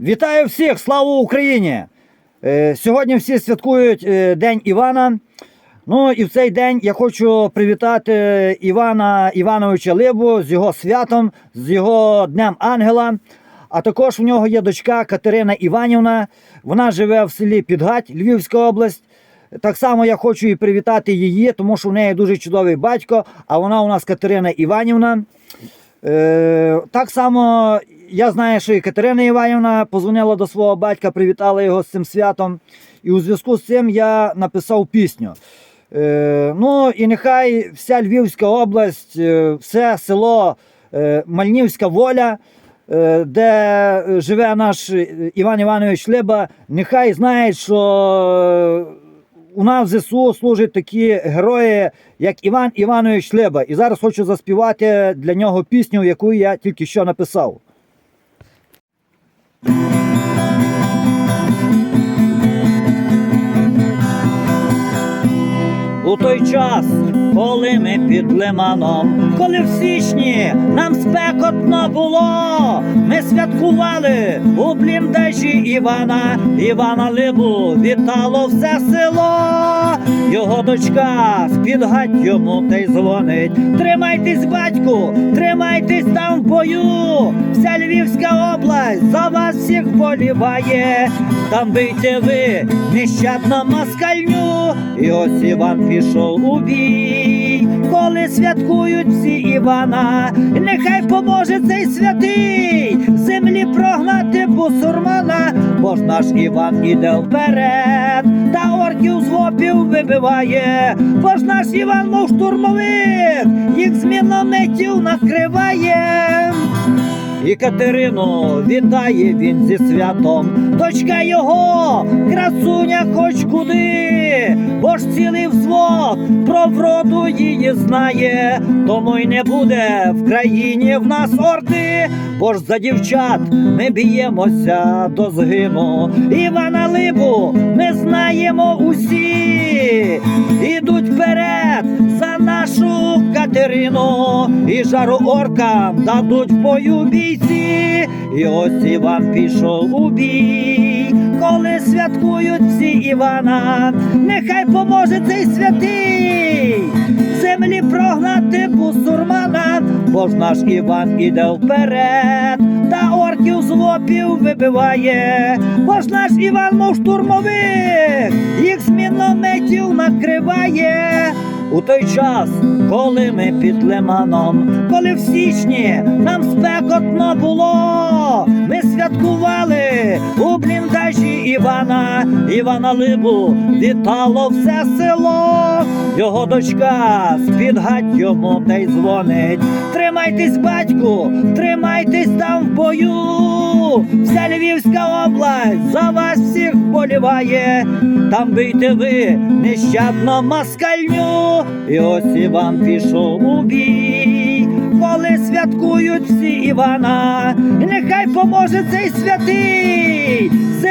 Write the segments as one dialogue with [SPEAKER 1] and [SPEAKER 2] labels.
[SPEAKER 1] Вітаю всіх! Слава Україні! Е, Сьогодні всі святкують е, День Івана. Ну і в цей день я хочу привітати Івана Івановича Либу з його святом, з його Днем Ангела. А також в нього є дочка Катерина Іванівна. Вона живе в селі Підгать, Львівська область. Так само я хочу і привітати її, тому що в неї дуже чудовий батько, а вона у нас Катерина Іванівна. Е, так само я знаю, що і Катерина Іванівна позвонила до свого батька, привітала його з цим святом. І у зв'язку з цим я написав пісню. Е, ну і нехай вся Львівська область, е, все село е, Мальнівська воля, е, де живе наш Іван Іванович Либа, нехай знають, що у нас в ЗСУ служать такі герої, як Іван Іванович Либа. І зараз хочу заспівати для нього пісню, яку я тільки що написав. У той час, коли ми під лиманом, коли в січні нам спекотно було, ми святкували у бліндажі Івана, Івана Либу вітало все село, його дочка з-під гать йому та й дзвонить. Тримайтесь, батьку, тримайтесь там в бою. Вся Львівська область за вас всіх вболіває. Там бийте ви нещадно москальню, і ось Іван пішов у бій. Коли святкують всі Івана, нехай поможе цей святий землі прогнати бусурмана, бо ж наш Іван іде вперед, та орків з вопів вибиває, бо ж наш Іван, мов штурмовик, їх з мінометів накриває. І Катерину вітає він зі святом, дочка його, красуня хоч куди, бо ж цілий взвод про вроду її знає, тому й не буде в країні в нас орди, бо ж за дівчат ми б'ємося до згину. Івана Либу ми знаємо усі, ідуть вперед за нашу Катерину, і жару оркам дадуть в бою бійці. І ось Іван пішов у бій, коли святкують всі Івана, нехай поможе цей святий. Землі прогнати бусурмана, бо ж наш Іван іде вперед, та орків з лопів вибиває, бо ж наш Іван, мов штурмовик, їх з мінометів накриває. У той час, коли ми під лиманом, коли в січні нам спекотно було, ми святкували у бліндажі Івана, Івана Либу вітало все село, його дочка з-під йому та й дзвонить. Тримайтесь, батьку, тримайтесь там в бою. Вся Львівська область за вас всіх вболіває. Там бийте ви нещадно москальню. І ось Іван пішов у бій. Коли святкують всі Івана, нехай поможе цей святий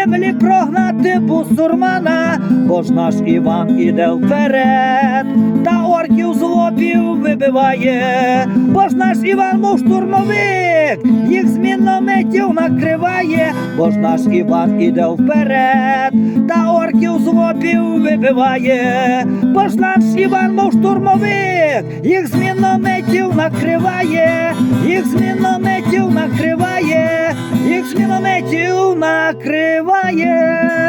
[SPEAKER 1] землі прогнати бусурмана, бо ж наш Іван іде вперед, та орків з лопів вибиває, бо ж наш Іван, мов штурмовик, їх з мінометів накриває, бо ж наш Іван іде вперед, та орків з лопів вибиває, бо ж наш Іван, мов штурмовик, їх з мінометів накриває, їх з мінометів накриває, він накриває.